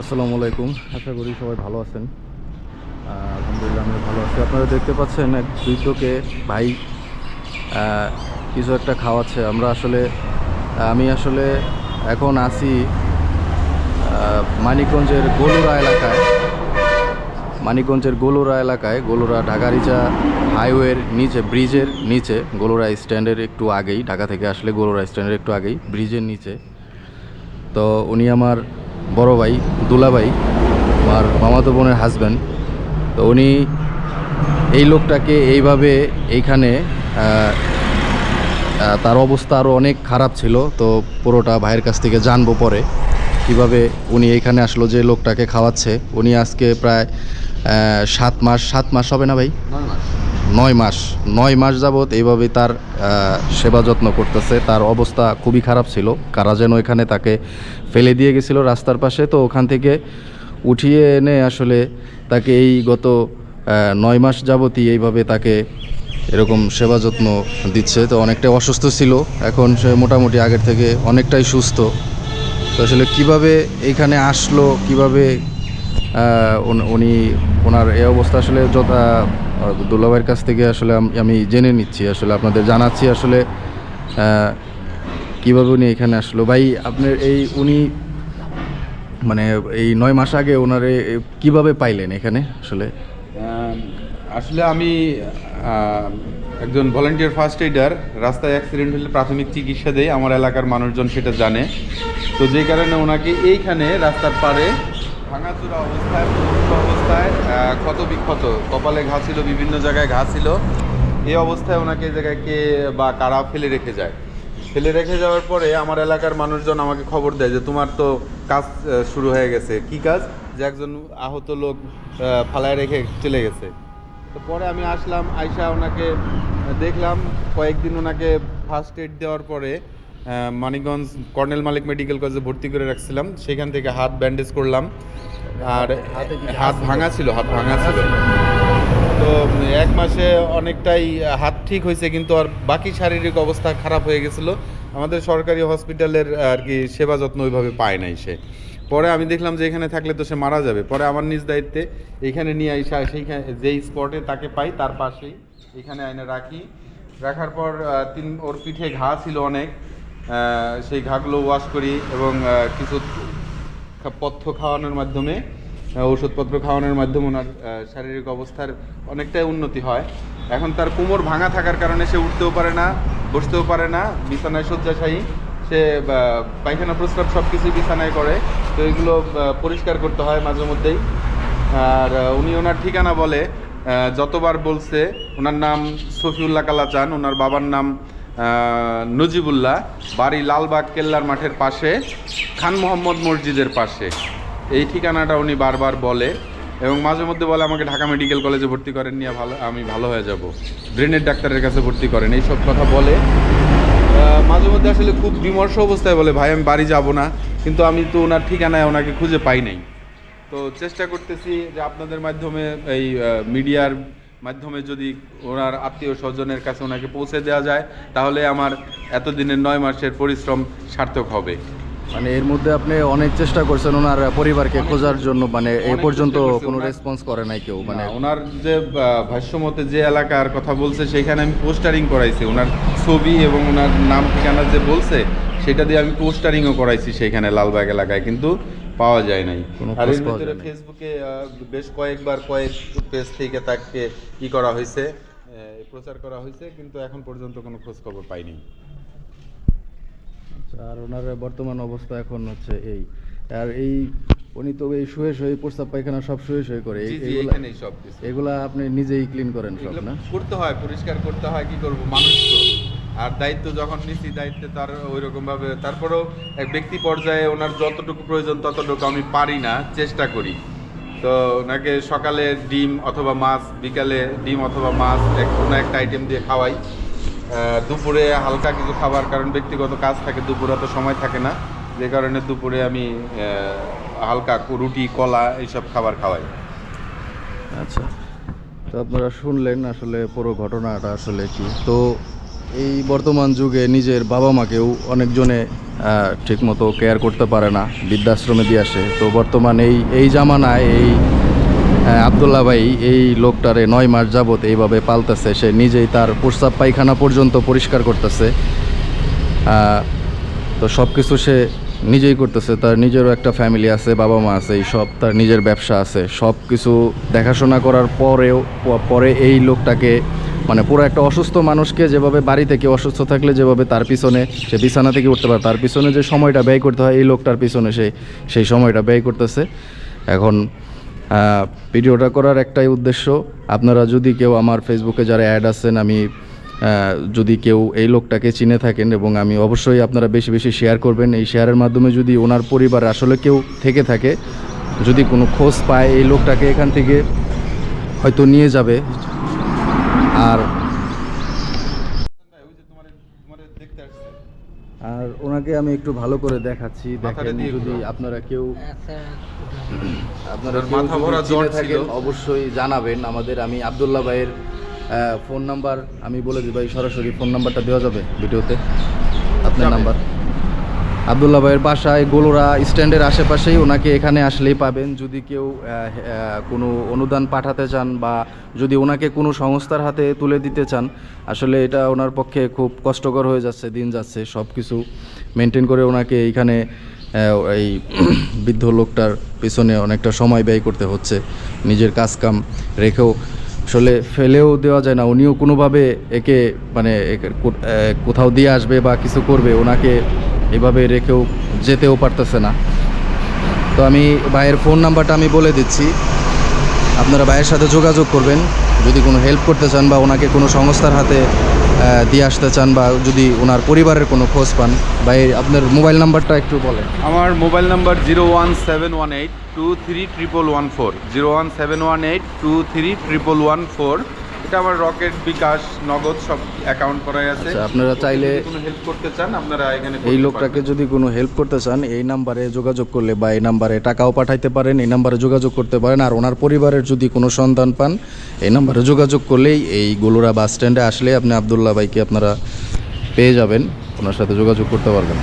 আসসালামু আলাইকুম। আশা করি সবাই ভালো আছেন। আলহামদুলিল্লাহ আমি ভালো আছি। আপনারা দেখতে পাচ্ছেন এক বৃদ্ধকে, ভাই কিছু একটা খাওয়াচ্ছে। আমরা আসলে, আমি আসলে এখন আছি মানিকগঞ্জের গোলুরা এলাকায়। মানিকগঞ্জের গোলুরা এলাকায়। গোলুরা ঢাকারিচা হাইওয়ের নিচে, ব্রিজের নিচে। গোলুরা স্ট্যান্ডের একটু আগেই, ঢাকা থেকে আসলে গোলুরা স্ট্যান্ডের একটু আগেই, ব্রিজের নিচে। তো উনি আমার বড় ভাই, দুলা ভাই, আমার মামাতো বোনের হাজব্যান্ড তো উনি এই লোকটাকে এইভাবে এইখানে তার অবস্থা আরও অনেক খারাপ ছিল, তো পুরোটা ভাইয়ের কাছ থেকে জানব পরে, কীভাবে উনি এইখানে আসলো, যে লোকটাকে খাওয়াচ্ছে। উনি আজকে প্রায় সাত মাস সাত মাস হবে না ভাই? নয় মাস নয় মাস যাবৎ এইভাবে তার সেবা যত্ন করতেছে। তার অবস্থা খুবই খারাপ ছিল। কারা যেন এখানে তাকে ফেলে দিয়ে গেছিল রাস্তার পাশে, তো ওখান থেকে উঠিয়ে এনে আসলে তাকে এই গত নয় মাস যাবতই এইভাবে তাকে এরকম সেবা যত্ন দিচ্ছে। তো অনেকটাই অসুস্থ ছিল। এখন সে মোটামুটি আগের থেকে অনেকটাই সুস্থ। তো আসলে কীভাবে এইখানে আসলো, কীভাবে উনি ওনার এই অবস্থা আসলে যত দুলাভাইয়ের কাছ থেকে আসলে আমি জেনে নিচ্ছি, আসলে আপনাদের জানাচ্ছি আসলে কীভাবে উনি এখানে আসলো। ভাই, আপনার এই উনি মানে এই নয় মাস আগে ওনারে কীভাবে পাইলেন এখানে আসলে? আসলে আমি একজন ভলেন্টিয়ার ফার্স্ট এইডার রাস্তায় অ্যাক্সিডেন্ট হলে প্রাথমিক চিকিৎসা দেয় আমার এলাকার মানুষজন সেটা জানে। তো যেই কারণে ওনাকে এইখানে রাস্তার পাড়ে ভাঙাচুরা অবস্থায় অবস্থায় ক্ষত বিক্ষত। কপালে ঘা ছিল, বিভিন্ন জায়গায় ঘা ছিল। এই অবস্থায় ওনাকে জায়গায় কে বা কারা ফেলে রেখে যায়? ফেলে রেখে যাওয়ার পরে আমার এলাকার মানুষজন আমাকে খবর দেয় যে, তোমার তো কাজ শুরু হয়ে গেছে। কি কাজ? যে একজন আহত লোক ফালায় রেখে চলে গেছে। তো পরে আমি আসলাম, আইসা ওনাকে দেখলাম। কয়েকদিন ওনাকে ফার্স্ট এড দেওয়ার পরে মানিকগঞ্জ কর্নেল মালিক মেডিকেল কলেজে ভর্তি করে রাখছিলাম। সেখান থেকে হাত ব্যান্ডেজ করলাম। আর হাতে ভাঙা ছিল হাত ভাঙা ছিল। তো এক মাসে অনেকটাই হাত ঠিক হয়েছে কিন্তু আর বাকি শারীরিক অবস্থা খারাপ হয়ে গেছিল। আমাদের সরকারি হসপিটালের আর কি সেবা যত্ন ওইভাবে পায় নাই সে। পরে আমি দেখলাম যে এখানে থাকলে তো সে মারা যাবে। পরে আমার নিজ দায়িত্বে এখানে নিয়ে আইসা সেইখানে যেই স্পটে তাকে পাই তার পাশেই এখানে আইনে রাখি। রাখার পর তিন ওর পিঠে ঘা ছিল অনেক। সেই ঘাগুলো ওয়াশ করি এবং কিছু পথ্য খাওয়ানোর মাধ্যমে ওষুধপত্র খাওয়ানোর মাধ্যমে ওনার শারীরিক অবস্থার অনেকটাই উন্নতি হয়। এখন তার কোমর ভাঙা থাকার কারণে সে উঠতেও পারে না, বসতেও পারে না, বিছানায় শয্যাশায়ী। সে পায়খানা, প্রস্রাব সব কিছুই বিছানায় করে। তো এগুলো পরিষ্কার করতে হয় মাঝে মধ্যেই। আর উনি ওনার ঠিকানা বলে যতবার বলছে, ওনার নাম সফিউল্লাহ কালাচান, ওনার বাবার নাম নজিবুল্লাহ, বাড়ি লালবাগ কেল্লার মাঠের পাশে, খান মোহাম্মদ মসজিদের পাশে। এই ঠিকানাটা উনি বারবার বলে এবং মাঝে মধ্যে বলে, আমাকে ঢাকা মেডিকেল কলেজে ভর্তি করেন নিয়ে ভালো, আমি ভালো হয়ে যাব। ব্রেনের ডাক্তারের কাছে ভর্তি করেন, এইসব কথা বলে। মাঝে মধ্যে আসলে খুব বিমর্ষ অবস্থায় বলে, ভাই, আমি বাড়ি যাব না। কিন্তু আমি তো ওনার ঠিকানায় ওনাকে খুঁজে পাই নাই। তো চেষ্টা করতেছি যে আপনাদের মাধ্যমে এই মিডিয়ার মাধ্যমে যদি ওনার আত্মীয় স্বজনের কাছে ওনাকে পৌঁছে দেওয়া যায় তাহলে আমার এতদিনের নয় মাসের পরিশ্রম সার্থক হবে। মানে এর মধ্যে আপনি অনেক চেষ্টা করছেন ওনার পরিবারকে খোঁজার জন্য মানে এ পর্যন্ত কোনো রেসপন্স করে নাই কেউ মানে ওনার যে ভাষ্যমতে যে এলাকার কথা বলছে সেখানে আমি পোস্টারিং করাইছি। ওনার ছবি এবং ওনার নাম ঠিকানা যে বলছে সেটা দিয়ে আমি পোস্টারিংও করাইছি সেখানে লালবাগ এলাকায়। কিন্তু পাওয়া যায় নাই। আর এর ভিতরে। ফেসবুকে বেশ কয়েকবার কয়েক পেজ থেকে তাকে ই করা হয়েছে প্রচার করা হয়েছে কিন্তু এখন পর্যন্ত কোনো খোঁজ খবর পাইনি। আর ওনার বর্তমান অবস্থা এখন হচ্ছে এই। আর এই উনি তো এই শুয়ে শুয়ে প্রস্তাব পায়খানা সব শুয়ে শুয়ে করে। এগুলা আপনি নিজেই ক্লিন করেন সব না? করতে হয় পরিষ্কার করতে হয় কি করব? মানুষ তো। আর দায়িত্ব যখন নিছি, দায়িত্বে তার ওই রকম ভাবে তারপরেও এক ব্যক্তি পর্যায়ে ওনার যতটুকু প্রয়োজন ততটুকু আমি পারি না, চেষ্টা করি। তো ওনাকে সকালে ডিম অথবা মাছ, বিকালে ডিম অথবা মাছ, এক কোনো একটা আইটেম দিয়ে খাওয়াই। দুপুরে হালকা কিছু খাবার, কারণ ব্যক্তিগত কাজ থাকে, দুপুরে তো সময় থাকে না। যে কারণে দুপুরে আমি হালকা রুটি, কলা এইসব খাবার খাওয়াই। আচ্ছা। তো আপনারা শুনলেন আসলে পুরো ঘটনাটা আসলে কি। তো এই বর্তমান যুগে নিজের বাবা মাকেও অনেকজনে ঠিকমতো কেয়ার করতে পারে না বৃদ্ধাশ্রমে দিয়ে আসে। তো বর্তমান এই এই জামানায় এই আহ, আবদুল্লাহ ভাই এই লোকটারে নয় মাস যাবত এইভাবে পালতেছে। সে নিজেই তার প্রস্রাব পায়খানা পর্যন্ত পরিষ্কার করতেছে। তো সব কিছু সে নিজেই করতেছে। তার নিজেরও একটা ফ্যামিলি আছে বাবা মা আছে এই সব তার নিজের ব্যবসা আছে। সব কিছু দেখাশোনা করার পরেও পরে এই লোকটাকে মানে পুরো একটা অসুস্থ মানুষকে যেভাবে বাড়ি থেকে অসুস্থ থাকলে যেভাবে তার পিছনে সে বিছানা থেকে উঠতে পারে, তার পিছনে যে সময়টা ব্যয় করতে হয়, এই লোকটার পিছনে সে, সেই সময়টা ব্যয় করতেছে। এখন ভিডিওটা করার একটাই উদ্দেশ্য, আপনারা যদি কেউ আমার ফেসবুকে যারা অ্যাড আছেন, আমি যদি কেউ এই লোকটাকে চিনে থাকেন এবং আমি অবশ্যই আপনারা বেশি বেশি শেয়ার করবেন। এই শেয়ারের মাধ্যমে যদি ওনার পরিবার আসলে কেউ থেকে থাকে, যদি কোনো খোঁজ পায় এই লোকটাকে এখান থেকে, হয়তো নিয়ে যাবে। আর আর ওনাকে আমি একটু ভালো করে দেখাচ্ছি। দেখেন যদি আপনারা কেউ আপনার মাথা ভরা জ্বর থাকেন, ছিল। অবশ্যই জানাবেন। আমাদের আমি আবদুল্লাহ ভাইয়ের ফোন নাম্বার আমি বলে দিই ভাই সরাসরি ফোন নাম্বারটা দেওয়া যাবে ভিডিওতে। আপনার নাম্বার আবদুল্লাহ ভাইয়ের বাসায় গোলোরা স্ট্যান্ডের আশেপাশেই ওনাকে এখানে আসলেই পাবেন। যদি কেউ কোনো অনুদান পাঠাতে চান বা যদি ওনাকে কোনো সংস্থার হাতে তুলে দিতে চান, আসলে এটা ওনার পক্ষে খুব কষ্টকর হয়ে যাচ্ছে, দিন যাচ্ছে। সব কিছু মেনটেন করে ওনাকে এইখানে এই বৃদ্ধ লোকটার পিছনে অনেকটা সময় ব্যয় করতে হচ্ছে, নিজের কাজকাম রেখেও। আসলে ফেলেও দেওয়া যায় না, উনিও কোনোভাবে একে মানে কোথাও দিয়ে আসবে বা কিছু করবে, ওনাকে এভাবে রেখেও যেতেও পারতেছে না। তো আমি ভাইয়ের ফোন নাম্বারটা আমি বলে দিচ্ছি। আপনারা ভাইয়ের সাথে যোগাযোগ করবেন। যদি কোনো হেল্প করতে চান বা ওনাকে কোনো সংস্থার হাতে দিয়ে আসতে চান বা যদি ওনার পরিবারের কোনো খোঁজ পান, ভাই, আপনার মোবাইল নাম্বারটা একটু বলেন। আমার mobile number zero one seven one eight two three triple one four zero one seven one eight two three triple one four এটা আমার রকেট বিকাশ নগদ সব অ্যাকাউন্ট করাই আছে। আচ্ছা আপনারা চাইলে কোনো হেল্প করতে চান আপনারা এখানে এই লোকটাকে যদি কোনো হেল্প করতে চান এই নাম্বারে যোগাযোগ করলে বা এই নাম্বারে টাকাও পাঠাইতে পারেন এই নাম্বারে যোগাযোগ করতে পারেন আর ওনার পরিবারের যদি কোনো সন্তান পান এই নাম্বারে যোগাযোগ করলেই এই গোলুরা বাস স্ট্যান্ডে আসলে আপনি আবদুল্লাহ ভাইকে আপনারা পেয়ে যাবেন ওনার সাথে যোগাযোগ করতে পারবেন।